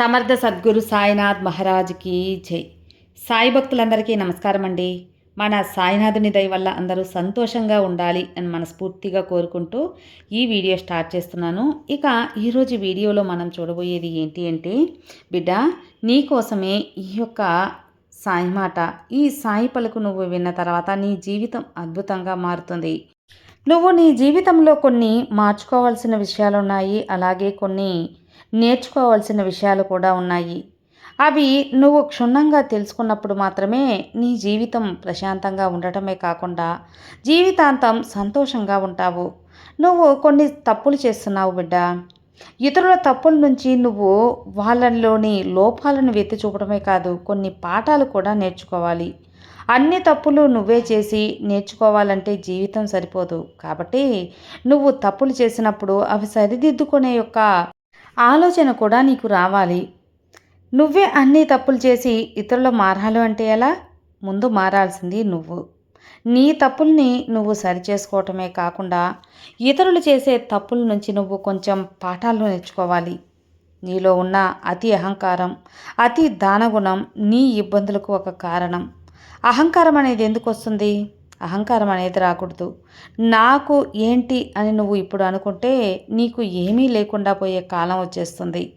సమర్థ సద్గురు సాయినాథ్ మహారాజ్కి జై. సాయి భక్తులందరికీ నమస్కారం అండి. మన సాయినాథుని దయ వల్ల అందరూ సంతోషంగా ఉండాలి అని మనస్ఫూర్తిగా కోరుకుంటూ ఈ వీడియో స్టార్ట్ చేస్తున్నాను. ఇక ఈరోజు వీడియోలో మనం చూడబోయేది ఏంటి అంటే బిడ్డ నీకోసమే ఈ యొక్క సాయి మాట ఈ సాయి పలుకు నువ్వు విన్న తర్వాత నీ జీవితం అద్భుతంగా మారుతుంది. నువ్వు నీ జీవితంలో కొన్ని మార్చుకోవాల్సిన విషయాలు ఉన్నాయి అలాగే కొన్ని నేర్చుకోవాల్సిన విషయాలు కూడా ఉన్నాయి. అవి నువ్వు క్షుణ్ణంగా తెలుసుకున్నప్పుడు మాత్రమే నీ జీవితం ప్రశాంతంగా ఉండటమే కాకుండా జీవితాంతం సంతోషంగా ఉంటావు. నువ్వు కొన్ని తప్పులు చేస్తున్నావు బిడ్డ. ఇతరుల తప్పుల నుంచి నువ్వు వాళ్ళలోని లోపాలను వెత్తి చూపడమే కాదు కొన్ని పాఠాలు కూడా నేర్చుకోవాలి. అన్ని తప్పులు నువ్వే చేసి నేర్చుకోవాలంటే జీవితం సరిపోదు. కాబట్టి నువ్వు తప్పులు చేసినప్పుడు అవి సరిదిద్దుకునే యొక్క ఆలోచన కూడా నీకు రావాలి. నువ్వే అన్ని తప్పులు చేసి ఇతరులు మారాలి అంటే ఎలా? ముందు మారాల్సింది నువ్వు. నీ తప్పుల్ని నువ్వు సరిచేసుకోవటమే కాకుండా ఇతరులు చేసే తప్పుల నుంచి నువ్వు కొంచెం పాఠాలు నేర్చుకోవాలి. నీలో ఉన్న అతి అహంకారం అతి దానగుణం నీ ఇబ్బందులకు ఒక కారణం. అహంకారం అనేది ఎందుకు వస్తుంది? అహంకారం అనేది రాకూడదు. నాకు ఏంటి అని నువ్వు ఇప్పుడు అనుకుంటే నీకు ఏమీ లేకుండా పోయే కాలం వచ్చేస్తుంది.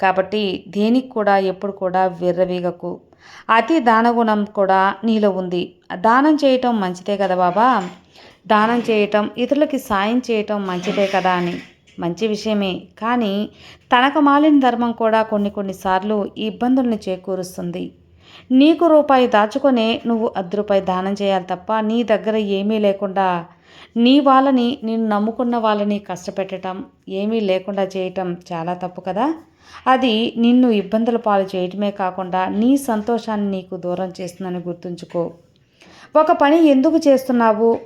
కాబట్టి దేనికి కూడా ఎప్పుడు కూడా విర్రవీగకు. అతి దానగుణం కూడా నీలో ఉంది. దానం చేయటం మంచిదే కదా బాబా? దానం చేయటం ఇతరులకి సాయం చేయటం మంచిదే కదా అని. మంచి విషయమే. కానీ తనకు మాలిన ధర్మం కూడా కొన్ని కొన్నిసార్లు ఇబ్బందుల్ని చేకూరుస్తుంది. నీకు రూపాయి దాచుకొనే నువ్వు అర్ధ రూపాయి దానం చేయాలి తప్ప నీ దగ్గర ఏమీ లేకుండా నీ వాళ్ళని నేను నమ్ముకున్న వాళ్ళని కష్టపెట్టడం ఏమీ లేకుండా చేయటం చాలా తప్పు కదా? అది నిన్ను ఇబ్బందుల పాలు చేయటమే కాకుండా నీ సంతోషాన్ని నీకు దూరం చేస్తుందని గుర్తుంచుకో. ఒక పని ఎందుకు చేస్తున్నావు?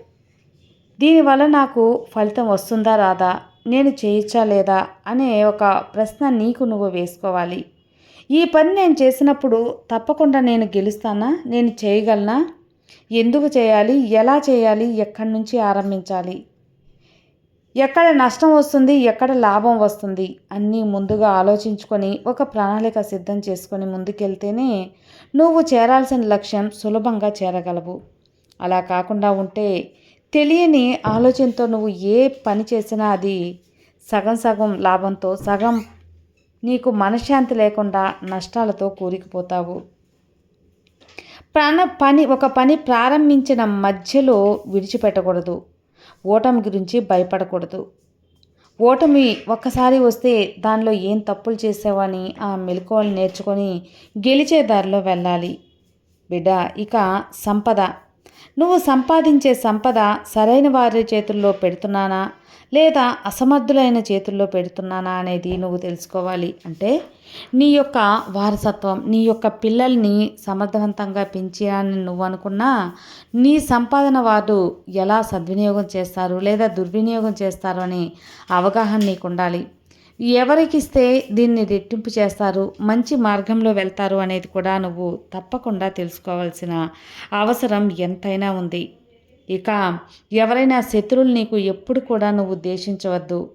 దీనివల్ల నాకు ఫలితం వస్తుందా రాదా? నేను చేయొచ్చా లేదా? అనే ఒక ప్రశ్న నీకు నువ్వు వేసుకోవాలి. ఈ పని నేను చేసినప్పుడు తప్పకుండా నేను గెలుస్తానా? నేను చేయగలనా? ఎందుకు చేయాలి? ఎలా చేయాలి? ఎక్కడి నుంచి ఆరంభించాలి? ఎక్కడ నష్టం వస్తుంది? ఎక్కడ లాభం వస్తుంది? అన్నీ ముందుగా ఆలోచించుకొని ఒక ప్రణాళిక సిద్ధం చేసుకొని ముందుకెళ్తేనే నువ్వు చేరాల్సిన లక్ష్యం సులభంగా చేరగలవు. అలా కాకుండా ఉంటే తెలియని ఆలోచనతో నువ్వు ఏ పని చేసినా అది సగం సగం లాభంతో సగం నీకు మనశ్శాంతి లేకుండా నష్టాలతో కూరికిపోతావు. ప్రాణ పని ఒక పని ప్రారంభించిన మధ్యలో విడిచిపెట్టకూడదు. ఓటమి గురించి భయపడకూడదు. ఓటమి ఒక్కసారి వస్తే దానిలో ఏం తప్పులు చేసావని ఆ మెలకువలు నేర్చుకొని గెలిచే దారిలో వెళ్ళాలి. బిడ్డ ఇక సంపద. నువ్వు సంపాదించే సంపద సరైన వారి చేతుల్లో పెడుతున్నానా? లేదా అసమర్థులైన చేతుల్లో పెడుతున్నానా అనేది నువ్వు తెలుసుకోవాలి. అంటే నీ యొక్క వారసత్వం నీ యొక్క పిల్లల్ని సమర్థవంతంగా పెంచాలని నువ్వు అనుకున్నా నీ సంపాదన వారు ఎలా సద్వినియోగం చేస్తారు లేదా దుర్వినియోగం చేస్తారు అని అవగాహన నీకు ఉండాలి. ఎవరికి ఇస్తే దీన్ని రెట్టింపు చేస్తారు మంచి మార్గంలో వెళ్తారు అనేది కూడా నువ్వు తప్పకుండా తెలుసుకోవాల్సిన అవసరం ఎంతైనా ఉంది. ఇక ఎవరైనా శత్రువులు నీకు ఎప్పుడు కూడా నువ్వు ఉద్దేశించవద్దు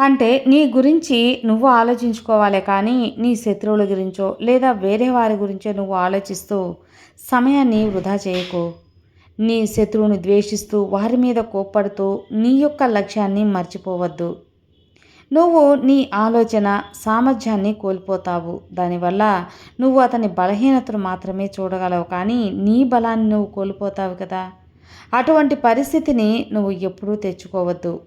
అంటే నీ గురించి నువ్వు ఆలోచించుకోవాలి కానీ నీ శత్రువుల గురించో లేదా వేరే వారి గురించో నువ్వు ఆలోచిస్తూ సమయాన్ని వృధా చేయకు. నీ శత్రువుని ద్వేషిస్తూ వారి మీద కోప్పడుతూ నీ యొక్క లక్ష్యాన్ని మర్చిపోవద్దు. నువ్వు నీ ఆలోచన సామర్థ్యాన్ని కోల్పోతావు. దానివల్ల నువ్వు అతని బలహీనతను మాత్రమే చూడగలవు కానీ నీ బలాన్ని నువ్వు కోల్పోతావు కదా. అటువంటి పరిస్థితిని నువ్వు ఎప్పుడూ తెచ్చుకోవద్దు.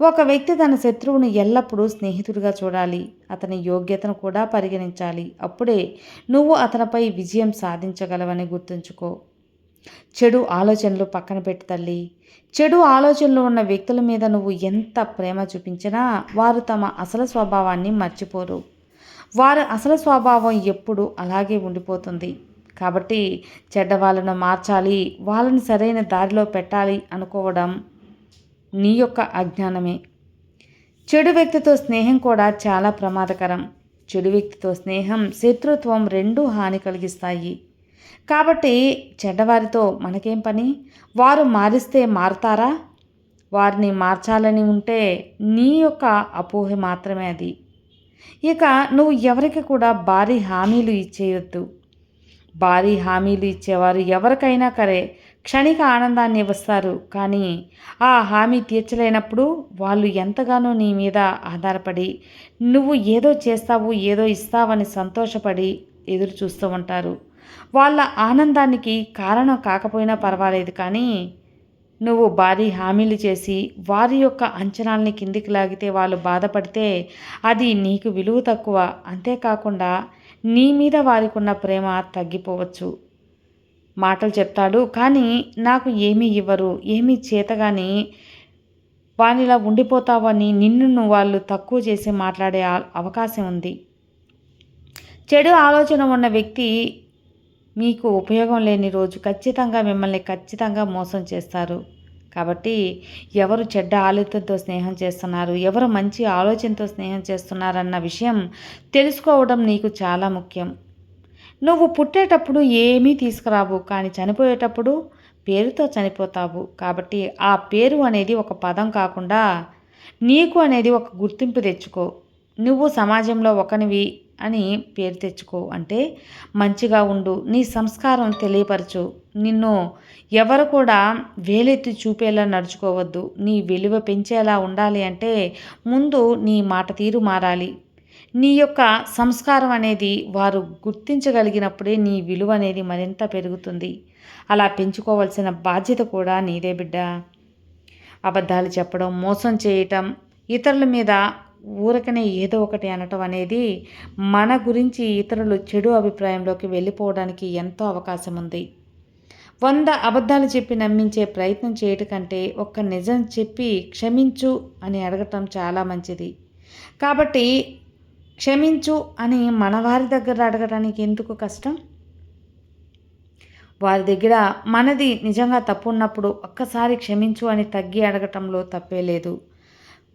ఒక వ్యక్తి తన శత్రువును ఎల్లప్పుడూ స్నేహితుడిగా చూడాలి. అతని యోగ్యతను కూడా పరిగణించాలి. అప్పుడే నువ్వు అతనిపై విజయం సాధించగలవని గుర్తుంచుకో. చెడు ఆలోచనలు పక్కన పెట్టి తల్లి. చెడు ఆలోచనలు ఉన్న వ్యక్తుల మీద నువ్వు ఎంత ప్రేమ చూపించినా వారు తమ అసలు స్వభావాన్ని మర్చిపోరు. వారి అసలు స్వభావం ఎప్పుడు అలాగే ఉండిపోతుంది. కాబట్టి చెడ్డ వాళ్ళను మార్చాలి వాళ్ళని సరైన దారిలో పెట్టాలి అనుకోవడం నీ యొక్క అజ్ఞానమే. చెడు వ్యక్తితో స్నేహం కూడా చాలా ప్రమాదకరం. చెడు వ్యక్తితో స్నేహం శత్రుత్వం రెండూ హాని కలిగిస్తాయి. కాబట్టి చెడ్డవారితో మనకేం పని? వారు మారిస్తే మారతారా? వారిని మార్చాలని ఉంటే నీ యొక్క అపోహ మాత్రమే అది. ఇక నువ్వు ఎవరికి కూడా భారీ హామీలు ఇచ్చేయొద్దు. భారీ హామీలు ఇచ్చేవారు ఎవరికైనా కరే క్షణిక ఆనందాన్ని ఇస్తారు కానీ ఆ హామీ తీర్చలేనప్పుడు వాళ్ళు ఎంతగానో నీ మీద ఆధారపడి నువ్వు ఏదో చేస్తావు ఏదో ఇస్తావని సంతోషపడి ఎదురు చూస్తూ ఉంటారు. వాళ్ళ ఆనందానికి కారణం కాకపోయినా పర్వాలేదు. కానీ నువ్వు భారీ హామీలు చేసి వారి యొక్క అంచనాల్ని కిందికి లాగితే వాళ్ళు బాధపడితే అది నీకు విలువ తక్కువ. అంతేకాకుండా నీ మీద వారికి ఉన్న ప్రేమ తగ్గిపోవచ్చు. మాటలు చెప్తాడు కానీ నాకు ఏమీ ఇవ్వరు ఏమీ చేతగాని వానిలా ఉండిపోతావని నిన్ను వాళ్ళు తక్కువ చేసి మాట్లాడే అవకాశం ఉంది. చెడు ఆలోచన ఉన్న వ్యక్తి మీకు ఉపయోగం లేని రోజు ఖచ్చితంగా మిమ్మల్ని ఖచ్చితంగా మోసం చేస్తారు. కాబట్టి ఎవరు చెడ్డ ఆలోచనతో స్నేహం చేస్తున్నారు ఎవరు మంచి ఆలోచనతో స్నేహం చేస్తున్నారన్న విషయం తెలుసుకోవడం నీకు చాలా ముఖ్యం. నువ్వు పుట్టేటప్పుడు ఏమీ తీసుకురావు కానీ చనిపోయేటప్పుడు పేరుతో చనిపోతావు. కాబట్టి ఆ పేరు అనేది ఒక పదం కాకుండా నీకు అనేది ఒక గుర్తింపు తెచ్చుకో. నువ్వు సమాజంలో ఒకనివి అని పేరు తెచ్చుకో. అంటే మంచిగా ఉండు నీ సంస్కారం తెలియపరచు. నిన్ను ఎవరు కూడా వేలెత్తి చూపేలా నడుచుకోవద్దు. నీ విలువ పెంచేలా ఉండాలి అంటే ముందు నీ మాట తీరు మారాలి. నీ యొక్క సంస్కారం అనేది వారు గుర్తించగలిగినప్పుడే నీ విలువ అనేది మరింత పెరుగుతుంది. అలా పెంచుకోవాల్సిన బాధ్యత కూడా నీదే బిడ్డ. అబద్ధాలు చెప్పడం మోసం చేయటం ఇతరుల మీద ఊరకనే ఏదో ఒకటి అనటం అనేది మన గురించి ఇతరులు చెడు అభిప్రాయంలోకి వెళ్ళిపోవడానికి ఎంతో అవకాశం ఉంది. వంద అబద్ధాలు చెప్పి నమ్మించే ప్రయత్నం చేయటం కంటే ఒక్క నిజం చెప్పి క్షమించు అని అడగటం చాలా మంచిది. కాబట్టి క్షమించు అని మన వారి దగ్గర అడగడానికి ఎందుకు కష్టం? వారి దగ్గర మనది నిజంగా తప్పు ఉన్నప్పుడు ఒక్కసారి క్షమించు అని తగ్గి అడగటంలో తప్పే లేదు.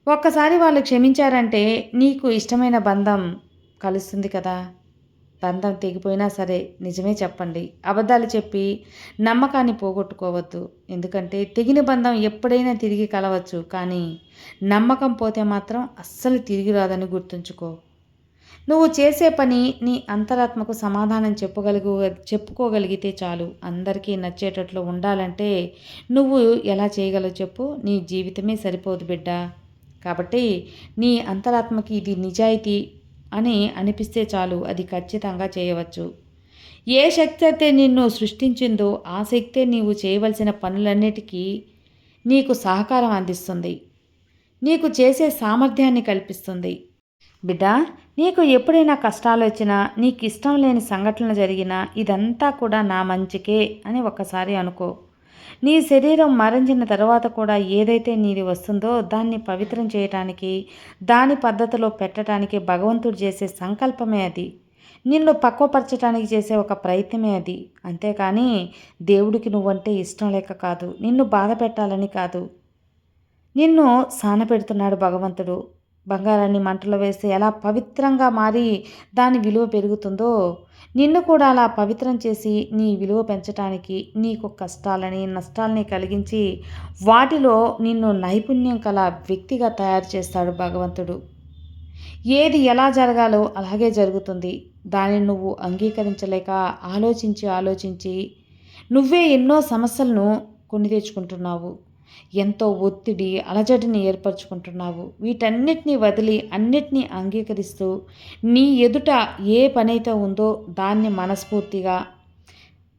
ఒక్కసారి వాళ్ళు క్షమించారంటే నీకు ఇష్టమైన బంధం కలుస్తుంది కదా. బంధం తెగిపోయినా సరే నిజమే చెప్పండి. అబద్ధాలు చెప్పి నమ్మకాన్ని పోగొట్టుకోవద్దు. ఎందుకంటే తెగిన బంధం ఎప్పుడైనా తిరిగి కలవచ్చు. కానీ నమ్మకం పోతే మాత్రం అస్సలు తిరిగి రాదని గుర్తుంచుకో. నువ్వు చేసే పని నీ అంతరాత్మకు సమాధానం చెప్పగలుగు చెప్పుకోగలిగితే చాలు. అందరికీ నచ్చేటట్లు ఉండాలంటే నువ్వు ఎలా చేయగలవు చెప్పు. నీ జీవితమే సరిపోదు బిడ్డ. కాబట్టి నీ అంతరాత్మకి ఇది నిజాయితీ అని అనిపిస్తే చాలు అది ఖచ్చితంగా చేయవచ్చు. ఏ శక్తి అయితే నిన్ను సృష్టించిందో ఆ శక్తే నీవు చేయవలసిన పనులన్నిటికీ నీకు సహకారం అందిస్తుంది. నీకు చేసే సామర్థ్యాన్ని కల్పిస్తుంది. బిడ్డ నీకు ఎప్పుడైనా కష్టాలు వచ్చినా నీకు ఇష్టం లేని సంఘటనలు జరిగినా ఇదంతా కూడా నా మంచికే అని ఒక్కసారి అనుకో. నీ శరీరం మరణించిన తర్వాత కూడా ఏదైతే నీది వస్తుందో దాన్ని పవిత్రం చేయటానికి దాని పద్ధతిలో పెట్టడానికి భగవంతుడు చేసే సంకల్పమే అది. నిన్ను పక్వపరచడానికి చేసే ఒక ప్రయత్నమే అది. అంతేకాని దేవుడికి నువ్వంటే ఇష్టం లేక కాదు నిన్ను బాధ పెట్టాలని కాదు. నిన్ను సానపెడుతున్నాడు భగవంతుడు. బంగారాన్ని మంటలో వేస్తే ఎలా పవిత్రంగా మారి దాని విలువ పెరుగుతుందో నిన్ను కూడా అలా పవిత్రం చేసి నీ విలువ పెంచడానికి నీకు కష్టాలని నష్టాలని కలిగించి వాటిలో నిన్ను నైపుణ్యం కల వ్యక్తిగా తయారు చేస్తాడు భగవంతుడు. ఏది ఎలా జరగాలో అలాగే జరుగుతుంది. దానిని నువ్వు అంగీకరించలేక ఆలోచించి ఆలోచించి నువ్వే ఎన్నో సమస్యలను కొని తెచ్చుకుంటున్నావు. ఎంతో ఒత్తిడి అలజడిని ఏర్పరచుకుంటున్నావు. వీటన్నిటిని వదిలి అన్నిటినీ అంగీకరిస్తూ నీ ఎదుట ఏ పనైతే ఉందో దాన్ని మనస్ఫూర్తిగా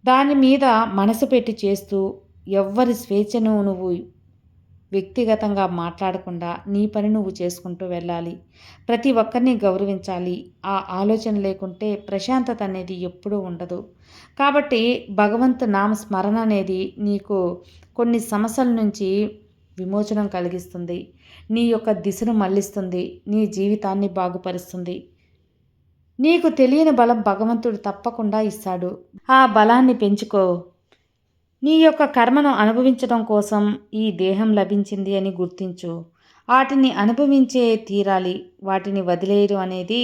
దాని మీద మనసు పెట్టి చేస్తూ ఎవ్వరి స్వేచ్ఛను నువ్వు వ్యక్తిగతంగా మాట్లాడకుండా నీ పని నువ్వు చేసుకుంటూ వెళ్ళాలి. ప్రతి ఒక్కరిని గౌరవించాలి. ఆ ఆలోచన లేకుంటే ప్రశాంతత అనేది ఎప్పుడూ ఉండదు. కాబట్టి భగవంతు నామ స్మరణ అనేది నీకు కొన్ని సమస్యల నుంచి విమోచనం కలిగిస్తుంది. నీ యొక్క దిశను మళ్ళిస్తుంది. నీ జీవితాన్ని బాగుపరుస్తుంది. నీకు తెలియని బలం భగవంతుడు తప్పకుండా ఇస్తాడు. ఆ బలాన్ని పెంచుకో. నీ యొక్క కర్మను అనుభవించడం కోసం ఈ దేహం లభించింది అని గుర్తించు. వాటిని అనుభవించే తీరాలి వాటిని వదిలేయడం అనేది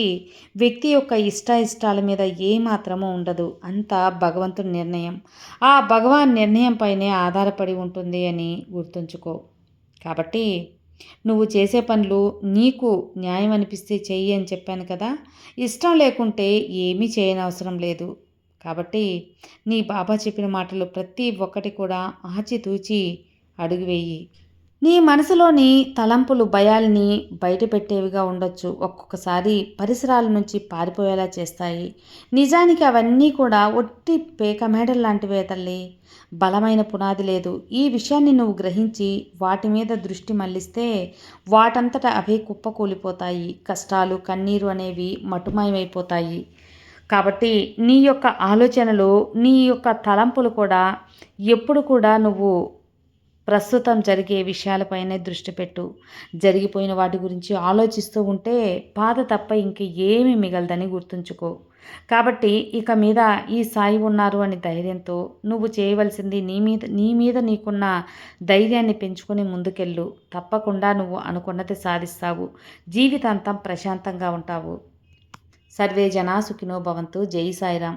వ్యక్తి యొక్క ఇష్టాయిష్టాల మీద ఏమాత్రమూ ఉండదు. అంతా భగవంతుని నిర్ణయం. ఆ భగవాన్ నిర్ణయంపైనే ఆధారపడి ఉంటుంది అని గుర్తుంచుకో. కాబట్టి నువ్వు చేసే పనులు నీకు న్యాయం అనిపిస్తే చెయ్యి అని చెప్పాను కదా ఇష్టం లేకుంటే ఏమీ చేయనవసరం లేదు. కాబట్టి నీ బాబా చెప్పిన మాటలు ప్రతి ఒక్కటి కూడా ఆచితూచి అడుగు వేయి. నీ మనసులోని తలంపులు భయాల్ని బయటపెట్టేవిగా ఉండొచ్చు. ఒక్కొక్కసారి పరిసరాల నుంచి పారిపోయేలా చేస్తాయి. నిజానికి అవన్నీ కూడా ఒట్టి పేక మేడల్ లాంటివే తల్లి. బలమైన పునాది లేదు. ఈ విషయాన్ని నువ్వు గ్రహించి వాటి మీద దృష్టి మళ్ళిస్తే వాటంతట అవే కుప్పకూలిపోతాయి. కష్టాలు కన్నీరు అనేవి మటుమాయమైపోతాయి. కాబట్టి నీ యొక్క ఆలోచనలు నీ యొక్క తలంపులు కూడా ఎప్పుడు కూడా నువ్వు ప్రస్తుతం జరిగే విషయాలపైనే దృష్టి పెట్టు. జరిగిపోయిన వాటి గురించి ఆలోచిస్తూ ఉంటే బాధ తప్ప ఇంక ఏమీ మిగలదని గుర్తుంచుకో. కాబట్టి ఇక మీద ఈ సాయి ఉన్నారు అని ధైర్యంతో నువ్వు చేయవలసింది నీ మీద నీ మీద నీకున్న ధైర్యాన్ని పెంచుకొని ముందుకెళ్ళు. తప్పకుండా నువ్వు అనుకున్నది సాధిస్తావు. జీవితాంతం ప్రశాంతంగా ఉంటావు. సర్వే జనా సుఖినో భవంతు. జై సాయిరాం